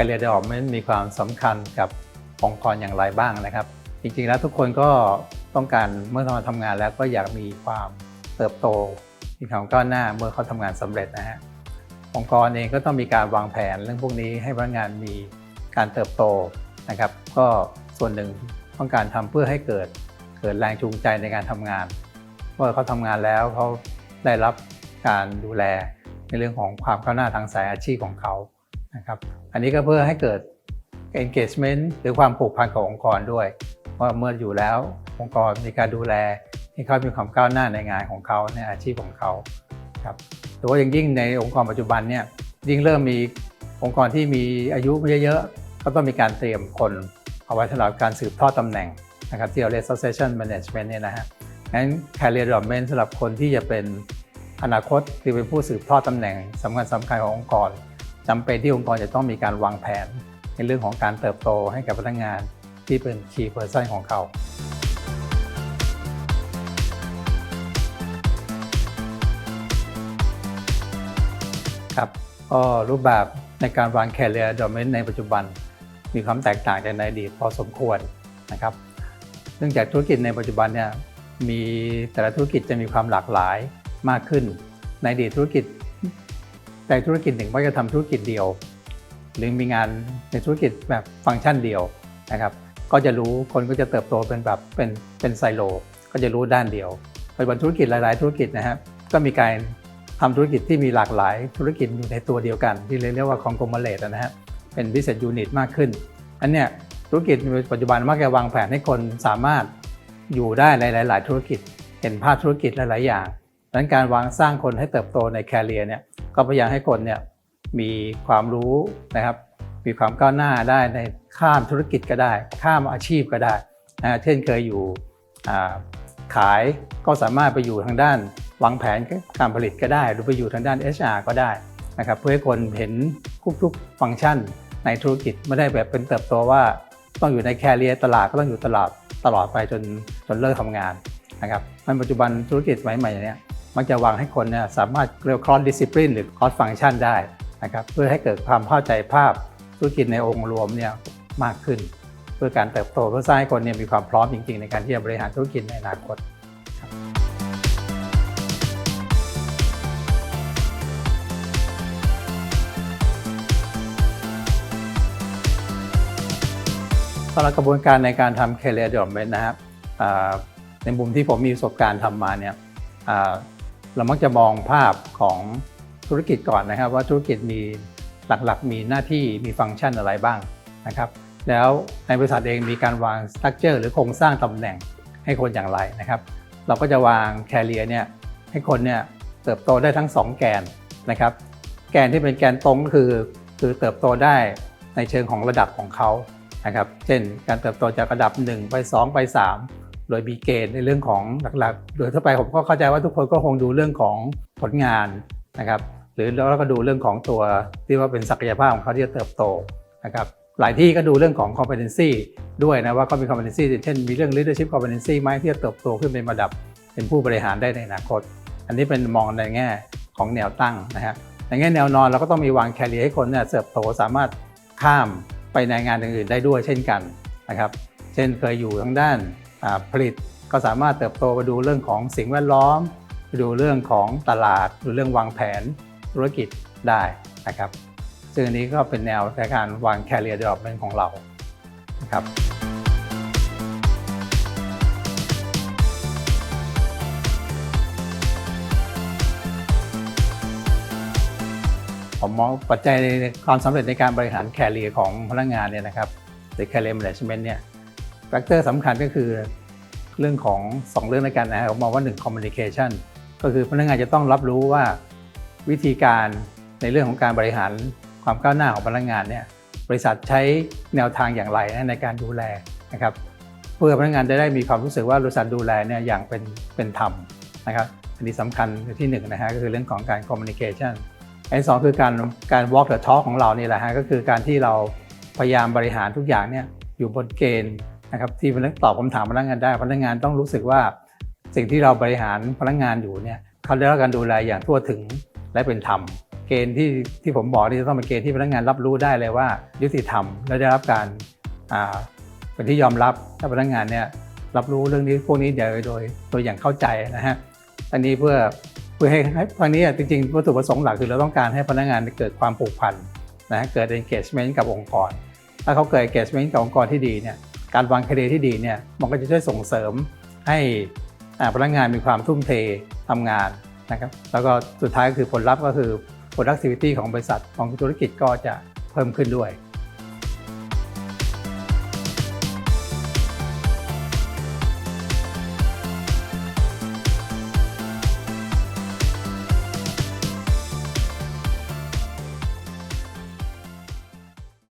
career development มีความสำคัญกับองค์กรอย่างไรบ้างนะครับ จริงๆแล้วทุกคนก็ต้องการเมื่อมาทำงานแล้วก็อยากมีความเติบโตมีความก้าวหน้าเมื่อเขาทำงานสำเร็จนะฮะองค์กรเองก็ต้องมีการวางแผนเรื่องพวกนี้ให้พนักงานมีการเติบโตนะครับ ก็ส่วนหนึ่งต้องการทำเพื่อให้เกิดเกิดแรงจูงใจในการทำงานเมื่อเขาทำงานแล้วเขาได้รับการดูแลในเรื่องของความก้าวหน้าทางสายอาชีพของเขา นะครับอันนี้ก็เพื่อให้เกิด engagement หรือความผูกพันกับองค์กรด้วย ว่าเมื่ออยู่แล้วองค์กรมีการดูแลให้เขามีความก้าวหน้าในงานของเขาในอาชีพของเขาครับหรือว่าอย่างยิ่งในองค์กรปัจจุบันเนี่ยยิ่งเริ่มมีองค์กรที่มีอายุเยอะๆก็ต้องมีการเตรียมคนเอาไว้สำหรับการสืบทอดตำแหน่งนะครับที่เราเรียก succession management เนี่ยนะฮะงั้น career development สำหรับคนที่จะเป็นอนาคตคือเป็นผู้สืบทอดตำแหน่งสำคัญสำคัญขององค์กร จำเป็นที่องค์กรจะต้องมีการวางแผน ในเรื่องของการเติบโตให้กับพนักงานที่เป็น key person ของเขาครับก็รูปแบบในการวาง career development ในปัจจุบัน มีความแตกต่างจากในอดีตพอสมควรนะครับ เนื่องจากธุรกิจในปัจจุบันเนี่ยมีแต่ละธุรกิจจะมีความหลากหลายมากขึ้น ในอดีตธุรกิจ แต่ธุรกิจหนึ่งก็จะทำธุรกิจเดียว หรือมีงานในธุรกิจแบบฟังก์ชันเดียวนะครับก็จะรู้คนก็จะเติบโตเป็นแบบเป็นเป็นไซโล ก็จะรู้ด้านเดียวปัจจุบันธุรกิจหลาย ๆ ธุรกิจนะครับก็มีการทำธุรกิจที่มีหลากหลายธุรกิจอยู่ในตัวเดียวกัน ที่เรียกว่า conglomerate นะฮะเป็น business unit มากขึ้น อันเนี้ยธุรกิจในปัจจุบันมักจะวางแผนให้คนสามารถอยู่ได้ในหลาย ๆ ธุรกิจ เห็นภาพธุรกิจหลาย ๆ อย่างดังนั้นการวางสร้างคนให้เติบโตในแคริเอร์เนี่ย ก็พยายามให้คนเนี่ยมีความรู้นะครับ มีความก้าวหน้าได้ในข้ามธุรกิจก็ได้ ข้ามอาชีพก็ได้นะเช่นเคยอยู่ขายก็สามารถไปอยู่ทางด้านวางแผนการผลิตก็ได้ หรือไปอยู่ทางด้าน HR ก็ได้นะครับเพื่อให้คนเห็นทุกๆฟังก์ชันในธุรกิจไม่ได้แบบเป็นเติบโตว่าต้องอยู่ในแคริเอร์ตลาดก็ต้องอยู่ตลาดตลอดไปจนจนเลิกทำงานนะครับในปัจจุบันธุรกิจใหม่ๆเนี่ย มักจะวางให้คนเนี่ยสามารถเรียก cross discipline หรือ cross function ได้นะครับเพื่อให้เกิดความเข้าใจภาพธุรกิจในองค์รวมเนี่ยมากขึ้น เพื่อการเติบโตเพื่อสร้างให้คนเนี่ยมีความพร้อมจริงๆ ในการที่จะบริหารธุรกิจในอนาคตสำหรับกระบวนการในการทำ career development นะครับในมุมที่ผมมีประสบการณ์ทำมาเนี่ย เรามักจะมองภาพของธุรกิจก่อนนะครับ ว่าธุรกิจมีหลักๆ มีหน้าที่มีฟังก์ชันอะไรบ้างนะครับ แล้วในบริษัทเองมีการวางสตรัคเจอร์หรือโครงสร้างตำแหน่งให้คนอย่างไรนะครับ เราก็จะวางแคเรียเนี่ยให้คนเนี่ยเติบโตได้ทั้ง 2 แกนนะครับ แกนที่เป็นแกนตรงก็คือคือเติบโตได้ในเชิงของระดับของเขานะครับ เช่นการเติบโตจากระดับ 1 ไป 2 ไป 3 โดยมีเกณฑ์ในเรื่องของหลักๆ โดยทั่วไปผมก็เข้าใจว่าทุกคนก็คงดูเรื่องของผลงานนะครับหรือแล้วก็ดูเรื่องของตัวที่ว่าเป็นศักยภาพของเขาที่จะเติบโตนะครับหลายที่ก็ดูเรื่องของ competency ด้วยนะว่าเขามี competency เช่นมีเรื่อง leadership competency ไหมที่จะเติบโตขึ้นเป็นระดับเป็นผู้บริหารได้ในอนาคต อันนี้เป็นมองในแง่ของแนวตั้งนะฮะในแง่แนวนอนเราก็ต้องมีวางแคริเอร์ให้คนเนี่ยเติบโตสามารถข้ามไปในงานอื่นๆได้ด้วยเช่นกันนะครับ เช่นเคยอยู่ทางด้าน ผลิตก็สามารถเติบโตไปดูเรื่องของสิ่งแวดล้อมไปดูเรื่องของตลาดดูเรื่องวางแผนธุรกิจได้นะครับซึ่งอันนี้ก็เป็นแนวในการวาง career development ของเรานะครับผมมองปัจจัยในความสำเร็จในการบริหารแคเรียของพนักงานเนี่ยนะครับหรือ career management เนี่ย แฟกเตอร์สำคัญก็คือเรื่องของ 2 เรื่องในกันนะครับผมมองว่า 1 communication ก็คือพนักงานจะต้องรับรู้ว่าวิธีการในเรื่องของการบริหารความก้าวหน้าของพนักงานเนี่ยบริษัทใช้แนวทางอย่างไรในการดูแลนะครับเพื่อพนักงานจะได้มีความรู้สึกว่าบริษัทดูแลเนี่ยอย่างเป็นเป็นธรรมนะครับอันนี้สำคัญที่หนึ่งนะฮะก็คือเรื่องของการ communication อันที่สองคือการการ walk the talk ของเรานี่แหละฮะก็คือการที่เราพยายามบริหารทุกอย่างเนี่ยอยู่บนเกณฑ์ นะครับที่พนักตอบคำถามพนักงานได้ พนักงานต้องรู้สึกว่าสิ่งที่เราบริหารพนักงานอยู่เนี่ยเขาได้รับการดูแลอย่างทั่วถึงและเป็นธรรม เกณฑ์ที่ที่ผมบอกนี่จะต้องเป็นเกณฑ์ที่พนักงานรับรู้ได้เลยว่า ยุติธรรมและได้รับการอ่าเป็นที่ยอมรับถ้าพนักงานเนี่ยรับรู้เรื่องนี้พวกนี้โดยโดยโดยอย่างเข้าใจนะฮะอันนี้เพื่อเพื่อให้ให้ตอนนี้จริงๆวัตถุประสงค์หลักคือเราต้องการให้พนักงานเกิดความผูกพันนะเกิด engagement กับองค์กร ถ้าเขาเกิด engagement กับองค์กรที่ดีเนี่ย การวางคดีที่ดีเนี่ยมันก็จะช่วยส่งเสริมให้พนักงานมีความทุ่มเททำงานนะครับแล้วก็สุดท้ายก็คือผลลัพธ์ก็คือ productivity ของบริษัทของธุรกิจก็จะเพิ่มขึ้นด้วย